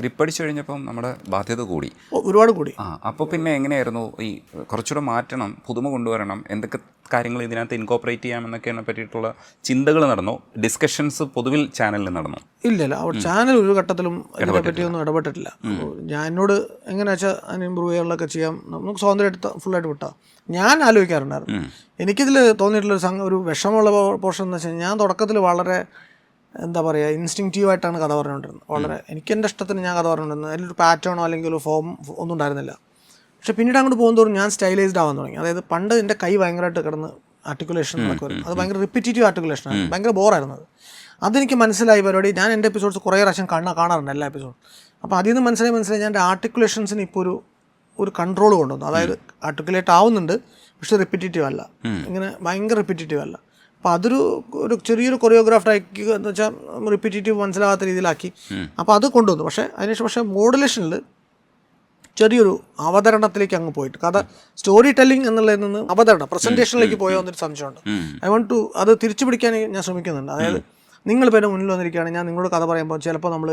Grip അടിച്ചു കഴിഞ്ഞപ്പം നമ്മുടെ ബാധ്യത കൂടി. ഒരുപാട് കൂടി. ആ അപ്പോൾ പിന്നെ എങ്ങനെയായിരുന്നു ഈ കുറച്ചുകൂടെ മാറ്റണം പുതുമ കൊണ്ടുവരണം എന്തൊക്കെ കാര്യങ്ങൾ ഇതിനകത്ത് ഇൻകോപ്പറേറ്റ് ചെയ്യാമെന്നൊക്കെയാണ് പറ്റിയിട്ടുള്ള ചിന്തകൾ നടന്നു ഡിസ്കഷൻസ് പൊതുവിൽ ചാനലിൽ നടന്നു. ഇല്ല ഇല്ല ചാനൽ ഒരു ഘട്ടത്തിലും ഇതിനെ പറ്റിയൊന്നും ഇടപെട്ടിട്ടില്ല. ഞാൻ എന്നോട് എങ്ങനെയാ വെച്ചാൽ അതിന് ഇമ്പ്രൂവ് ചെയ്യാനുള്ളതൊക്കെ ചെയ്യാം നമുക്ക് സ്വാതന്ത്ര്യമായിട്ട് ഫുള്ളായിട്ട് വിട്ടാം. ഞാൻ ആലോചിക്കാറുണ്ടായിരുന്നു. എനിക്കിതിൽ തോന്നിയിട്ടുള്ള ഒരു സംഗ ഒരു വിഷമമുള്ള പോർഷൻ എന്ന് വെച്ചാൽ ഞാൻ തുടക്കത്തിൽ വളരെ എന്താ പറയുക ഇൻസ്റ്റിങ്റ്റീവായിട്ടാണ് കഥ പറഞ്ഞുകൊണ്ടിരുന്നത്. വളരെ എനിക്ക് എന്റെ ഇഷ്ടത്തിന് ഞാൻ കഥ പറഞ്ഞുകൊണ്ടിരുന്നത്. അതിലൊരു പാറ്റേണോ അല്ലെങ്കിൽ ഒരു ഫോം ഒന്നും ഉണ്ടായിരുന്നില്ല. പക്ഷെ പിന്നീട് അങ്ങോട്ട് പോകുന്നതോറും ഞാൻ സ്റ്റൈലൈസ്ഡ് ആവാൻ തുടങ്ങി. അതായത് പണ്ട് എന്റെ കൈ ഭയങ്കരമായിട്ട് കിടന്ന് ആർട്ടിക്കുലേഷൻ വരും. അത് ഭയങ്കര റിപ്പീറ്റീവ് ആർട്ടിക്കുലേഷൻ ആണ്. ഭയങ്കര ബോറായിരുന്നു അത്. അതെനിക്ക് മനസ്സിലായി പരിപാടി ഞാൻ എന്റെ എപ്പിസോഡ്സ് കുറേ പ്രാവശ്യം കാണാൻ കാണാറുണ്ട് എല്ലാ എപ്പിസോഡും അപ്പോൾ അതിൽ നിന്ന് മനസ്സിലായി മനസ്സിലായി ഞാൻ എന്റെ ആർട്ടിക്കുലേഷൻസിന് ഇപ്പോൾ ഒരു ഒരു കൺട്രോൾ കൊണ്ടുവന്നു. അതായത് ആർട്ടിക്കുലേറ്റ് ആവുന്നുണ്ട് പക്ഷേ റിപ്പീറ്റീവ് അല്ല. ഇങ്ങനെ ഭയങ്കര റിപ്പീറ്റീവ് അല്ല. അപ്പോൾ അതൊരു ഒരു ചെറിയൊരു കൊറിയോഗ്രാഫ്ഡ് ആക്കി എന്ന് വെച്ചാൽ റിപ്പീറ്റേറ്റീവ് മനസ്സിലാകാത്ത രീതിയിലാക്കി. അപ്പോൾ അത് കൊണ്ടുവന്നു. പക്ഷേ അതിനുശേഷം പക്ഷേ മോഡുലേഷനിൽ ചെറിയൊരു അവതരണത്തിലേക്ക് അങ്ങ് പോയിട്ട്. കഥ സ്റ്റോറി ടെല്ലിംഗ് എന്നുള്ളതിൽ നിന്ന് അവതരണം പ്രസന്റേഷനിലേക്ക് പോയോ എന്നൊരു സംശയമുണ്ട്. ഐ വോണ്ട് ടു അത് തിരിച്ചു പിടിക്കാൻ ഞാൻ ശ്രമിക്കുന്നുണ്ട്. അതായത് നിങ്ങൾ എന്റെ മുന്നിൽ വന്നിരിക്കുകയാണ് ഞാൻ നിങ്ങളോട് കഥ പറയുമ്പോൾ ചിലപ്പോൾ നമ്മൾ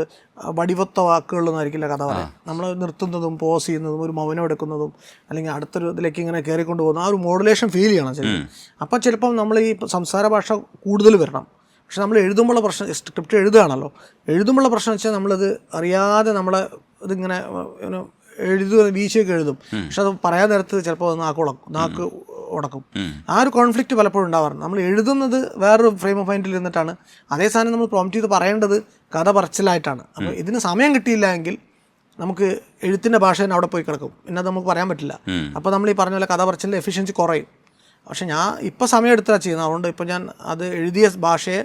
വടിവത്ത വാക്കുകളൊന്നും ആയിരിക്കില്ല കഥ പറയാം നമ്മൾ നിർത്തുന്നതും പോസ് ചെയ്യുന്നതും ഒരു മൗനം എടുക്കുന്നതും അല്ലെങ്കിൽ അടുത്തൊരു ഇതിലേക്ക് ഇങ്ങനെ കയറിക്കൊണ്ട് പോകുന്ന ആ ഒരു മോഡുലേഷൻ ഫീൽ ചെയ്യണം ചിലപ്പോൾ അപ്പോൾ ചിലപ്പം നമ്മൾ ഈ സംസാര ഭാഷ കൂടുതൽ വരണം. പക്ഷെ നമ്മൾ എഴുതുമ്പോൾ പ്രശ്നം സ്ക്രിപ്റ്റ് എഴുതുകയാണല്ലോ. എഴുതുമ്പോൾ പ്രശ്നം വെച്ചാൽ നമ്മളത് അറിയാതെ നമ്മളെ ഇതിങ്ങനെ എഴുതുക വീശിയൊക്കെ എഴുതും. പക്ഷെ അത് പറയാൻ നേരത്ത് ചിലപ്പോൾ നാക്ക് ഉടക്കും നാക്ക് ഉടക്കും. ആ ഒരു കോൺഫ്ലിക്റ്റ് പലപ്പോഴും ഉണ്ടാവാറുണ്ട്. നമ്മൾ എഴുതുന്നത് വേറൊരു ഫ്രെയിം ഓഫ് മൈൻഡിൽ ഇരുന്നിട്ടാണ് അതേ സാധനം നമ്മൾ പ്രോംപ്റ്റ് ചെയ്ത് പറയേണ്ടത് കഥ പറച്ചിലായിട്ടാണ്. അപ്പോൾ ഇതിന് സമയം കിട്ടിയില്ല എങ്കിൽ നമുക്ക് എഴുത്തിന്റെ ഭാഷ തന്നെ അവിടെ പോയി കിടക്കും. പിന്നെ അത് നമുക്ക് പറയാൻ പറ്റില്ല. അപ്പോൾ നമ്മൾ ഈ പറഞ്ഞ പോലെ കഥ പറച്ചിലിന്റെ എഫിഷ്യൻസി കുറയും. പക്ഷെ ഞാൻ ഇപ്പോൾ സമയം എടുത്താൽ ചെയ്യുന്നത്. അതുകൊണ്ട് ഇപ്പോൾ ഞാൻ അത് എഴുതിയ ഭാഷയെ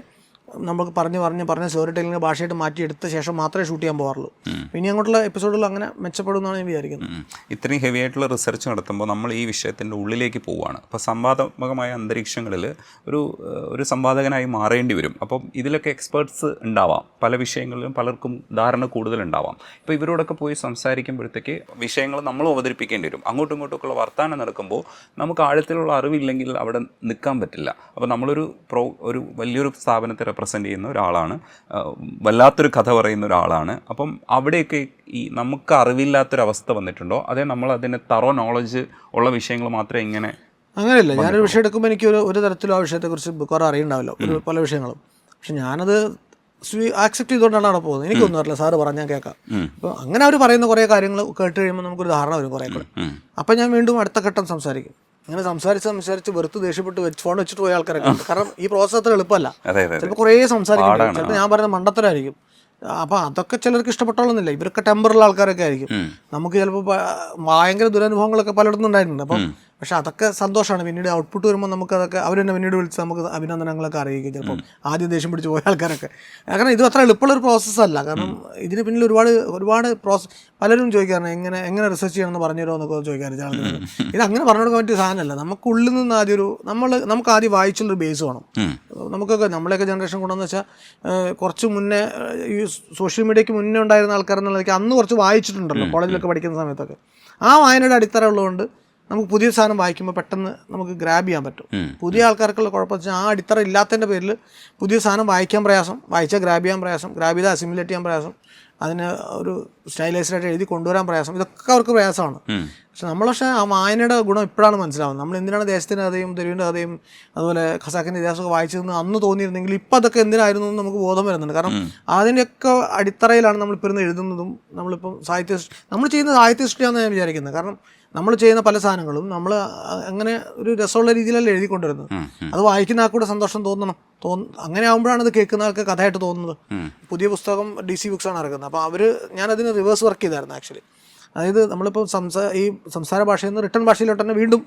നമുക്ക് പറഞ്ഞ് പറഞ്ഞ് പറഞ്ഞ് സ്റ്റോറി ടെല്ലിംഗ് ഭാഷയായിട്ട് മാറ്റി എടുത്ത ശേഷം മാത്രമേ ഷൂട്ട് ചെയ്യാൻ പോകാറുള്ളൂ ഇനി അങ്ങോട്ടുള്ള എപ്പിസോഡുകൾ അങ്ങനെ മെച്ചപ്പെടുമെന്നാണ് ഞാൻ വിചാരിക്കുന്നത്. ഇത്രയും ഹെവി ആയിട്ടുള്ള റിസർച്ച് നടത്തുമ്പോൾ നമ്മൾ ഈ വിഷയത്തിന്റെ ഉള്ളിലേക്ക് പോവുകയാണ് അപ്പോൾ സംവാദാത്മകമായ അന്തരീക്ഷങ്ങളിൽ ഒരു ഒരു സംവാദകനായി മാറേണ്ടി വരും. അപ്പം ഇതിലൊക്കെ എക്സ്പേർട്സ് ഉണ്ടാവാം. പല വിഷയങ്ങളിലും പലർക്കും ധാരണ കൂടുതൽ ഉണ്ടാവാം. ഇപ്പോൾ ഇവരോടൊക്കെ പോയി സംസാരിക്കുമ്പോഴത്തേക്ക് വിഷയങ്ങൾ നമ്മൾ അവതരിപ്പിക്കേണ്ടി വരും. അങ്ങോട്ടും ഇങ്ങോട്ടുമൊക്കെയുള്ള വർത്തമാനം നടക്കുമ്പോൾ നമുക്ക് ആഴത്തിലുള്ള അറിവില്ലെങ്കിൽ അവിടെ നിൽക്കാൻ പറ്റില്ല. അപ്പോൾ നമ്മളൊരു പ്രോ ഒരു വലിയൊരു സ്ഥാപനത്തെ റെപ്രസെന്റ് ചെയ്യുന്ന ഒരാളാണ്. വല്ലാത്തൊരു കഥ പറയുന്ന ഒരാളാണ്. അപ്പം അവിടെയൊക്കെ ഈ നമുക്ക് അറിവില്ലാത്തൊരവസ്ഥ വന്നിട്ടുണ്ടോ? അതേ നമ്മൾ അതിന് തറോ നോളജ് ഉള്ള വിഷയങ്ങൾ മാത്രമേ ഇങ്ങനെ അങ്ങനെയല്ല. ഞാനൊരു വിഷയം എടുക്കുമ്പോൾ എനിക്ക് ഒരു ഒരു തരത്തിലും ആ വിഷയത്തെക്കുറിച്ച് കുറേ അറിയുണ്ടാവില്ല. ഒരു പല വിഷയങ്ങളും. പക്ഷെ ഞാനത് സ്വീ ആക്സെപ്റ്റ് ചെയ്തുകൊണ്ടാണ് അവിടെ പോകുന്നത്. എനിക്കൊന്നും അറിയില്ല. സാറ് പറഞ്ഞാൽ കേൾക്കാം. അപ്പോൾ അങ്ങനെ അവർ പറയുന്ന കുറേ കാര്യങ്ങൾ കേട്ട് കഴിയുമ്പോൾ നമുക്കൊരു ധാരണ വരും കുറേ കൂടെ അപ്പം ഞാൻ വീണ്ടും അടുത്ത ഘട്ടം സംസാരിക്കും. അങ്ങനെ സംസാരിച്ച് സംസാരിച്ച് വെറുത്ത് ദേഷ്യപ്പെട്ട് വെച്ച് ഫോൺ വെച്ചിട്ട് പോയ ആൾക്കാരൊക്കെ കാരണം ഈ പ്രോസസ്സ് അത്ര എളുപ്പമല്ല. ചിലപ്പോൾ കുറേ സംസാരിക്കും. ചിലപ്പോൾ ഞാൻ പറയുന്ന മണ്ടത്തരായിരിക്കും. അപ്പൊ അതൊക്കെ ചിലർക്ക് ഇഷ്ടപ്പെട്ടോളുന്നില്ല ഇവരൊക്കെ ടെമ്പറുള്ള ആൾക്കാരൊക്കെ ആയിരിക്കും. നമുക്ക് ചിലപ്പോൾ ഭയങ്കര ദുരനുഭവങ്ങളൊക്കെ പലയിടത്തും ഉണ്ടായിട്ടുണ്ട്. അപ്പം പക്ഷെ അതൊക്കെ സന്തോഷമാണ്. പിന്നീട് ഔട്ട്പുട്ട് വരുമ്പോൾ നമുക്ക് അതൊക്കെ അവർ തന്നെ പിന്നീട് വിളിച്ച് നമുക്ക് അഭിനന്ദനങ്ങളൊക്കെ അറിയിക്കും ചിലപ്പോൾ ആദ്യം ദേഷ്യം പിടിച്ച് പോയ ആൾക്കാരൊക്കെ. കാരണം ഇത് അത്ര എളുപ്പമുള്ള ഒരു പ്രോസസ്സല്ല കാരണം ഇതിന് പിന്നിൽ ഒരുപാട് ഒരുപാട് പ്രോസസ് പലരും ചോദിക്കാറുണ്ട്. എങ്ങനെ എങ്ങനെ റിസർച്ച് ചെയ്യണമെന്ന് പറഞ്ഞു തരുമോ എന്നൊക്കെ ചോദിക്കാറുണ്ട് ആൾക്കാർ ഇത് അങ്ങനെ പറഞ്ഞു കൊടുക്കാൻ പറ്റിയ സാധനമല്ല. നമുക്കുള്ളിൽ നിന്ന് ആദ്യം ഒരു നമ്മൾ നമുക്ക് ആദ്യം വായിച്ചുള്ളൊരു ബേസ് വേണം. നമുക്കൊക്കെ നമ്മളെയൊക്കെ ജനറേഷൻ കൊണ്ടെന്ന് വെച്ചാൽ കുറച്ച് മുന്നേ ഈ സോഷ്യൽ മീഡിയയ്ക്ക് മുന്നേ ഉണ്ടായിരുന്ന ആൾക്കാരെന്നുള്ളതൊക്കെ അന്ന് കുറച്ച് വായിച്ചിട്ടുണ്ടല്ലോ. കോളേജിലൊക്കെ പഠിക്കുന്ന സമയത്തൊക്കെ. ആ വായനയുടെ അടിത്തറ ഉള്ളതുകൊണ്ട് നമുക്ക് പുതിയ സാധനം വായിക്കുമ്പോൾ പെട്ടെന്ന് നമുക്ക് ഗ്രാബ് ചെയ്യാൻ പറ്റും. പുതിയ ആൾക്കാർക്കുള്ള കുഴപ്പം വെച്ചാൽ ആ അടിത്തറ ഇല്ലാത്തതിന്റെ പേരിൽ പുതിയ സാധനം വായിക്കാൻ പ്രയാസം വായിച്ചാൽ ഗ്രാബ് ചെയ്യാൻ പ്രയാസം ഗ്രാബ് ചെയ്താൽ അസിമുലേറ്റ് ചെയ്യാൻ പ്രയാസം. അതിന് ഒരു സ്റ്റൈലൈസ്ഡായിട്ട് എഴുതി കൊണ്ടുവരാൻ പ്രയാസം. ഇതൊക്കെ അവർക്ക് പ്രയാസമാണ്. പക്ഷെ നമ്മൾ പക്ഷേ ആ വായനയുടെ ഗുണം ഇപ്പോഴാണ് മനസ്സിലാവുന്നത്. നമ്മൾ എന്തിനാണ് ദേശത്തിന്റെ കഥയും തെരുവിന്റെ കഥയും അതുപോലെ ഖസാക്കിന്റെ ഇതിഹാസമൊക്കെ വായിച്ചതെന്ന് അന്ന് തോന്നിയിരുന്നെങ്കിൽ ഇപ്പം അതൊക്കെ എന്തിനായിരുന്നു എന്ന് നമുക്ക് ബോധം വരുന്നുണ്ട്. കാരണം അതിന്റെയൊക്കെ അടിത്തറയിലാണ് നമ്മളിപ്പോൾ ഇരുന്ന് എഴുതുന്നതും നമ്മളിപ്പം സാഹിത്യ നമ്മൾ ചെയ്യുന്ന സാഹിത്യ സൃഷ്ടിയാണെന്ന് ഞാൻ വിചാരിക്കുന്നത്. കാരണം നമ്മൾ ചെയ്യുന്ന പല സാധനങ്ങളും നമ്മൾ അങ്ങനെ ഒരു രസമുള്ള രീതിയിലല്ല എഴുതിക്കൊണ്ടിരുന്നത്. അത് വായിക്കുന്ന ആൾക്കൂടെ സന്തോഷം തോന്നണം. തോന്ന അങ്ങനെ ആകുമ്പോഴാണ് അത് കേൾക്കുന്ന ആൾക്ക് കഥയായിട്ട് തോന്നുന്നത്. പുതിയ പുസ്തകം ഡി സി ബുക്സാണ് ഇറക്കുന്നത്. അപ്പോൾ അവർ ഞാനതിന് റിവേഴ്സ് വർക്ക് ചെയ്തായിരുന്നു ആക്ച്വലി അതായത് നമ്മളിപ്പോൾ സംസാ ഈ സംസാര ഭാഷയിൽ നിന്ന് റിട്ടേൺ ഭാഷയിലോട്ട് തന്നെ വീണ്ടും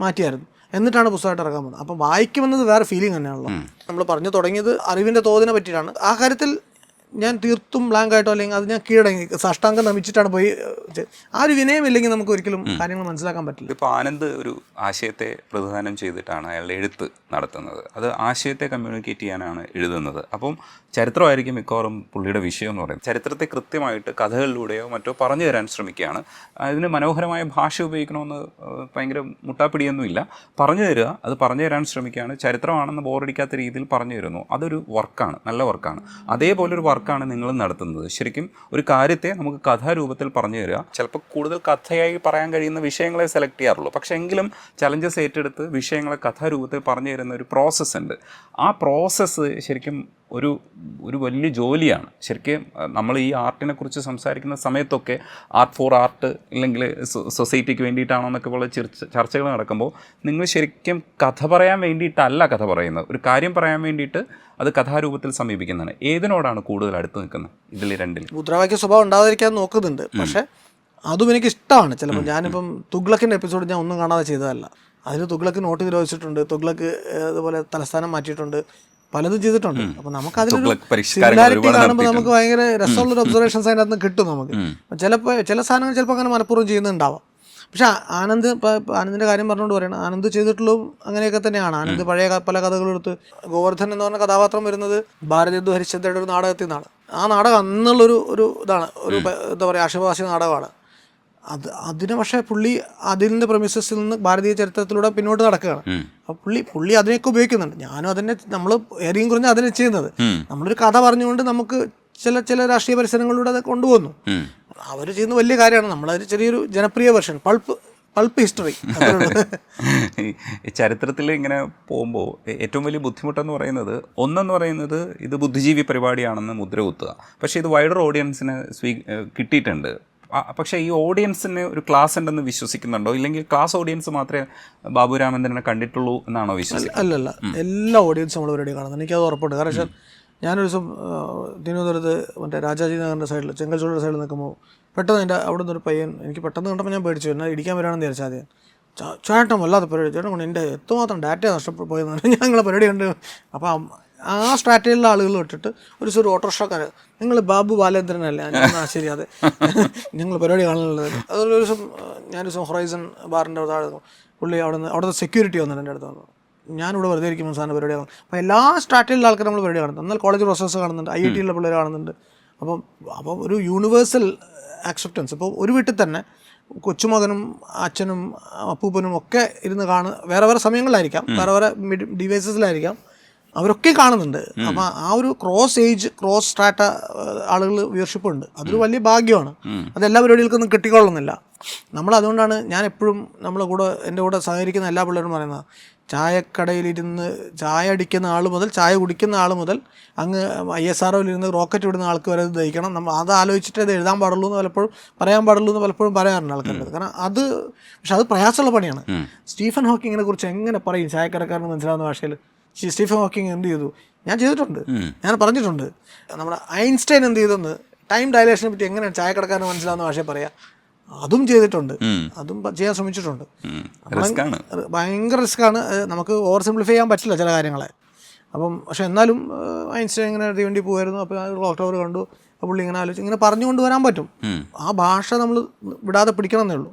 മാറ്റിയായിരുന്നു. എന്നിട്ടാണ് പുസ്തകമായിട്ട് ഇറക്കാൻ പോകുന്നത്. അപ്പോൾ വായിക്കുമെന്നത് വേറെ ഫീലിംഗ് തന്നെയാണല്ലോ. നമ്മൾ പറഞ്ഞു തുടങ്ങിയത് അറിവിന്റെ തോതിനെ പറ്റിയിട്ടാണ്. ആ കാര്യത്തിൽ ഞാൻ തീർത്തും ബ്ലാങ്ക് ആയിട്ടോ അല്ലെങ്കിൽ അത് ഞാൻ കീഴടങ്ങി. സാഷ്ടാംഗം നമിച്ചിട്ടാണ് പോയി ആ ഒരു വിനയമില്ലെങ്കിൽ നമുക്ക് ഒരിക്കലും കാര്യങ്ങൾ മനസ്സിലാക്കാൻ പറ്റില്ല. ഇപ്പോൾ ആനന്ദ് ഒരു ആശയത്തെ പ്രതിദാനം ചെയ്തിട്ടാണ് അയാൾ എഴുത്ത് നടത്തുന്നത്. അത് ആശയത്തെ കമ്മ്യൂണിക്കേറ്റ് ചെയ്യാനാണ് എഴുതുന്നത്. അപ്പം ചരിത്രമായിരിക്കും മിക്കവാറും പുള്ളിയുടെ വിഷയം എന്ന് പറയുന്നത്. ചരിത്രത്തെ കൃത്യമായിട്ട് കഥകളിലൂടെയോ മറ്റോ പറഞ്ഞു തരാൻ ശ്രമിക്കുകയാണ്. അതിന് മനോഹരമായ ഭാഷ ഉപയോഗിക്കണമെന്ന് ഭയങ്കര മുട്ടാപ്പിടിയൊന്നുമില്ല. പറഞ്ഞു തരിക അത് പറഞ്ഞു തരാൻ ശ്രമിക്കുകയാണ്. ചരിത്രമാണെന്ന് ബോറടിക്കാത്ത രീതിയിൽ പറഞ്ഞു തരുന്നു. അതൊരു വർക്കാണ് നല്ല വർക്കാണ് അതേപോലെ ഒരു വർക്ക് വർക്കാണ് നിങ്ങൾ നടത്തുന്നത്. ശരിക്കും ഒരു കാര്യത്തെ നമുക്ക് കഥാരൂപത്തിൽ പറഞ്ഞു തരിക. ചിലപ്പോൾ കൂടുതൽ കഥയായി പറയാൻ കഴിയുന്ന വിഷയങ്ങളെ സെലക്ട് ചെയ്യാറുള്ളൂ. പക്ഷേ എങ്കിലും ചലഞ്ചസ് ഏറ്റെടുത്ത് വിഷയങ്ങളെ കഥാരൂപത്തിൽ പറഞ്ഞു തരുന്ന ഒരു പ്രോസസ്സ് ഉണ്ട്. ആ പ്രോസസ്സ് ശരിക്കും ഒരു ഒരു വലിയ ജോലിയാണ്. ശരിക്കും നമ്മൾ ഈ ആർട്ടിനെ കുറിച്ച് സംസാരിക്കുന്ന സമയത്തൊക്കെ ആർട്ട് ഫോർ ആർട്ട് അല്ലെങ്കിൽ സൊസൈറ്റിക്ക് വേണ്ടിയിട്ടാണോ എന്നൊക്കെ പോലെ ചർച്ച ചർച്ചകൾ നടക്കുമ്പോൾ നിങ്ങൾ ശരിക്കും കഥ പറയാൻ വേണ്ടിയിട്ടല്ല കഥ പറയുന്നത്. ഒരു കാര്യം പറയാൻ വേണ്ടിയിട്ട് അത് കഥാരൂപത്തിൽ സമീപിക്കുന്നതാണ്. ഏതിനോടാണ് കൂടുതൽ അടുത്ത് നിൽക്കുന്നത് ഇതിൽ രണ്ടിൽ? മുദ്രാവാക്യ സ്വഭാവം ഉണ്ടാകാതിരിക്കാൻ നോക്കുന്നുണ്ട്. പക്ഷെ അതും എനിക്ക് ഇഷ്ടമാണ് ചിലപ്പോൾ ഞാനിപ്പം തുഗ്ലക്കിന്റെ എപ്പിസോഡ് ഞാൻ ഒന്നും കാണാതെ ചെയ്തതല്ല. അതിന് തുഗ്ലക്ക് നോട്ട് നിരോധിച്ചിട്ടുണ്ട്. തുഗ്ലക്ക് അതുപോലെ തലസ്ഥാനം മാറ്റിയിട്ടുണ്ട്. പലതും ചെയ്തിട്ടുണ്ട്. അപ്പൊ നമുക്ക് അതിലൊരു സിമിലാരിറ്റി കാണുമ്പോൾ നമുക്ക് ഭയങ്കര രസമുള്ള ഒരു ഒബ്സർവേഷൻസ് അതിനകത്ത് നിന്ന് കിട്ടും നമുക്ക്. ചിലപ്പോൾ ചില സാധനങ്ങൾ ചിലപ്പോൾ അങ്ങനെ മനഃപൂർവം ചെയ്യുന്നുണ്ടാവാം. പക്ഷെ ആനന്ദ് ഇപ്പോൾ ആനന്ദിന്റെ കാര്യം പറഞ്ഞുകൊണ്ട് പറയണം. ആനന്ദ് ചെയ്തിട്ടുള്ളതും അങ്ങനെയൊക്കെ തന്നെയാണ്. ആനന്ദ് പഴയ പല കഥകളും എടുത്ത് ഗോവർദ്ധൻ എന്ന് പറഞ്ഞ കഥാപാത്രം വരുന്നത് ഭാരതീയ ഹരിശ്ചന്ദ്രയുടെ ഒരു നാടകത്തിൽ നിന്നാണ്. ആ നാടകം അന്നുള്ളൊരു ഒരു ഇതാണ്. ഒരു എന്താ പറയുക ആശയവാസി നാടകമാണ്. അത് അതിന് പക്ഷേ പുള്ളി അതിൽ നിന്ന് പ്രമിസസിൽ നിന്ന് ഭാരതീയ ചരിത്രത്തിലൂടെ പിന്നോട്ട് നടക്കുകയാണ്. അപ്പോൾ പുള്ളി പുള്ളി അതിനെയൊക്കെ ഉപയോഗിക്കുന്നുണ്ട്. ഞാനും അതിനെ നമ്മൾ ഏറെയും കുറഞ്ഞ അതിനെ ചെയ്യുന്നത്. നമ്മളൊരു കഥ പറഞ്ഞുകൊണ്ട് നമുക്ക് ചില ചില രാഷ്ട്രീയ പരിസരങ്ങളിലൂടെ അത് കൊണ്ടുപോകുന്നു അവർ ചെയ്യുന്ന വലിയ കാര്യമാണ്. നമ്മളതിന് ചെറിയൊരു ജനപ്രിയ വെർഷൻ പൾപ്പ് പൾപ്പ് ഹിസ്റ്ററി ചരിത്രത്തിൽ ഇങ്ങനെ പോകുമ്പോൾ ഏറ്റവും വലിയ ബുദ്ധിമുട്ടെന്ന് പറയുന്നത് ഒന്നെന്ന് പറയുന്നത് ഇത് ബുദ്ധിജീവി പരിപാടിയാണെന്ന് മുദ്ര കുത്തുക. പക്ഷേ ഇത് വൈഡർ ഓഡിയൻസിന് സ്വീ കിട്ടിയിട്ടുണ്ട്. പക്ഷേ ഈ ഓഡിയൻസിന് ഒരു ക്ലാസ് ഉണ്ടെന്ന് വിശ്വസിക്കുന്നുണ്ടോ? ഇല്ലെങ്കിൽ ക്ലാസ് ഓഡിയൻസ് മാത്രമേ ബാബു രാമേന്ദ്രനെ കണ്ടിട്ടുള്ളൂ എന്നാണോ വിശ്വസിക്കുന്നത്? അല്ലല്ല എല്ലാ ഓഡിയൻസും നമ്മൾ പരിപാടി കാണുന്നത്. എനിക്കത് ഉറപ്പുണ്ട്. കാരണം ഞാനൊരു ദിവസം തിരുവനന്തപുരത്ത് മറ്റേ രാജാജി നഗറിന്റെ സൈഡിൽ ചെങ്കൽച്ചോടിയുടെ സൈഡിൽ നിൽക്കുമ്പോൾ പെട്ടെന്ന് എന്റെ അവിടെ നിന്നൊരു ഒരു പയ്യൻ എനിക്ക് പെട്ടെന്ന് കണ്ടപ്പോൾ ഞാൻ പേടിച്ചു. എന്നാൽ ഇടിക്കാൻ വരാണെന്ന് വിചാരിച്ചാൽ ആദ്യം. ചേട്ടം ചേട്ടൻ വല്ലാത്ത പരിപാടി. ചേട്ടൻ കൊണ്ട് എന്റെ എത്രമാത്രം ഡാറ്റ നഷ്ടപ്പെട്ടു പോയെന്ന് പറഞ്ഞാൽ ഞങ്ങളെ പരിപാടി കണ്ട്. അപ്പോൾ ആ സ്ട്രാറ്റജിയിലുള്ള ആളുകൾ വിട്ടിട്ട് ഒരു ഒരു ഓട്ടോറിക്ഷക്കാർ നിങ്ങൾ ബാബു ബാലേന്ദ്രനല്ലേ? ഞാൻ ശരി അതെ ഞങ്ങൾ പരിപാടി കാണുന്നുള്ളത്. അതൊരു ദിവസം ഞാൻ ദിവസം ഹൊറൈസൺ ബാറിന്റെ താഴെ. പുള്ളി അവിടെ നിന്ന് അവിടുത്തെ സെക്യൂരിറ്റി വന്നിട്ട് എന്റെ അടുത്ത് വന്നു. ഞാനിവിടെ വെറുതെ ഇരിക്കുമ്പോൾ സാധനം പരിപാടി കാണും അപ്പോൾ എല്ലാ സ്ട്രാറ്റജിയിലുള്ള ആൾക്കാർ നമ്മൾ പരിപാടി കാണുന്നത് എന്നാൽ കോളേജ് പ്രൊഫസേഴ്സ് കാണുന്നുണ്ട് ഐ ഐ ടിയിലുള്ള പിള്ളേർ കാണുന്നുണ്ട്. അപ്പം അപ്പം ഒരു യൂണിവേഴ്സൽ ആക്സെപ്റ്റൻസ് ഇപ്പോൾ ഒരു വീട്ടിൽ തന്നെ കൊച്ചുമകനും അച്ഛനും അപ്പൂപ്പനും ഒക്കെ ഇരുന്ന് കാണുക വേറെ വേറെ സമയങ്ങളിലായിരിക്കാം. വേറെ വേറെ ഡിവൈസസിലായിരിക്കാം. അവരൊക്കെ കാണുന്നുണ്ട്. അപ്പം ആ ഒരു ക്രോസ് ഏജ് ക്രോസ് സ്ട്രാറ്റ ആളുകൾ വ്യൂവർഷിപ്പ് ഉണ്ട്. അതൊരു വലിയ ഭാഗ്യമാണ്. അത് എല്ലാ പരിപാടികൾക്കൊന്നും കിട്ടിക്കൊള്ളുന്നില്ല. നമ്മൾ അതുകൊണ്ടാണ് ഞാൻ എപ്പോഴും നമ്മളെ കൂടെ എന്റെ കൂടെ സഹകരിക്കുന്ന എല്ലാ പിള്ളേരും പറയുന്നത് ചായക്കടയിലിരുന്ന് ചായ അടിക്കുന്ന ആൾ മുതൽ ചായ കുടിക്കുന്ന ആൾ മുതൽ അങ്ങ് ഐ എസ് ആർ ഇരുന്ന് റോക്കറ്റ് വിടുന്ന ആൾക്ക് വരെ ഇത് ദഹിക്കണം. നമ്മൾ അത് ആലോചിച്ചിട്ട് അത് എഴുതാൻ പാടുള്ളൂ എന്ന് പലപ്പോഴും പറയാൻ പാടുള്ളൂ എന്ന് പലപ്പോഴും പറയാറുണ്ട് ആൾക്കാരുടെ കാരണം അത് പക്ഷെ അത് പ്രയാസമുള്ള പണിയാണ്. സ്റ്റീഫൻ ഹോക്കിങ്ങിനെ കുറിച്ച് എങ്ങനെ പറയും? ചായക്കടക്കാരന് മനസ്സിലാവുന്ന ഭാഷയിൽ സ്റ്റീഫൻ ഹോക്കിങ് എന്ത് ചെയ്തു? ഞാൻ ചെയ്തിട്ടുണ്ട്. ഞാൻ പറഞ്ഞിട്ടുണ്ട്. നമ്മുടെ ഐൻസ്റ്റൈൻ എന്ത് ചെയ്തെന്ന്. ടൈം ഡയലേഷനെ പറ്റി എങ്ങനെയാണ് എങ്ങനെ ചായക്കടക്കാരന് മനസ്സിലാവുന്ന ഭാഷയിൽ പറയാം. അതും ചെയ്തിട്ടുണ്ട്. അതും ചെയ്യാൻ ശ്രമിച്ചിട്ടുണ്ട്. ഭയങ്കര റിസ്ക് ആണ്. നമുക്ക് ഓവർ സിംപ്ലിഫൈ ചെയ്യാൻ പറ്റില്ല ചില കാര്യങ്ങളെ. അപ്പം പക്ഷെ എന്നാലും ഐൻസ്റ്റൈൻ ഇങ്ങനെ തീവണ്ടി പോകുമായിരുന്നു അപ്പോൾ ഒക്ടോബർ കണ്ടു. അപ്പോൾ പുള്ളി ഇങ്ങനെ ആലോചിച്ച് ഇങ്ങനെ പറഞ്ഞു കൊണ്ടുവരാൻ പറ്റും. ആ ഭാഷ നമ്മൾ വിടാതെ പിടിക്കണം എന്നേ ഉള്ളൂ.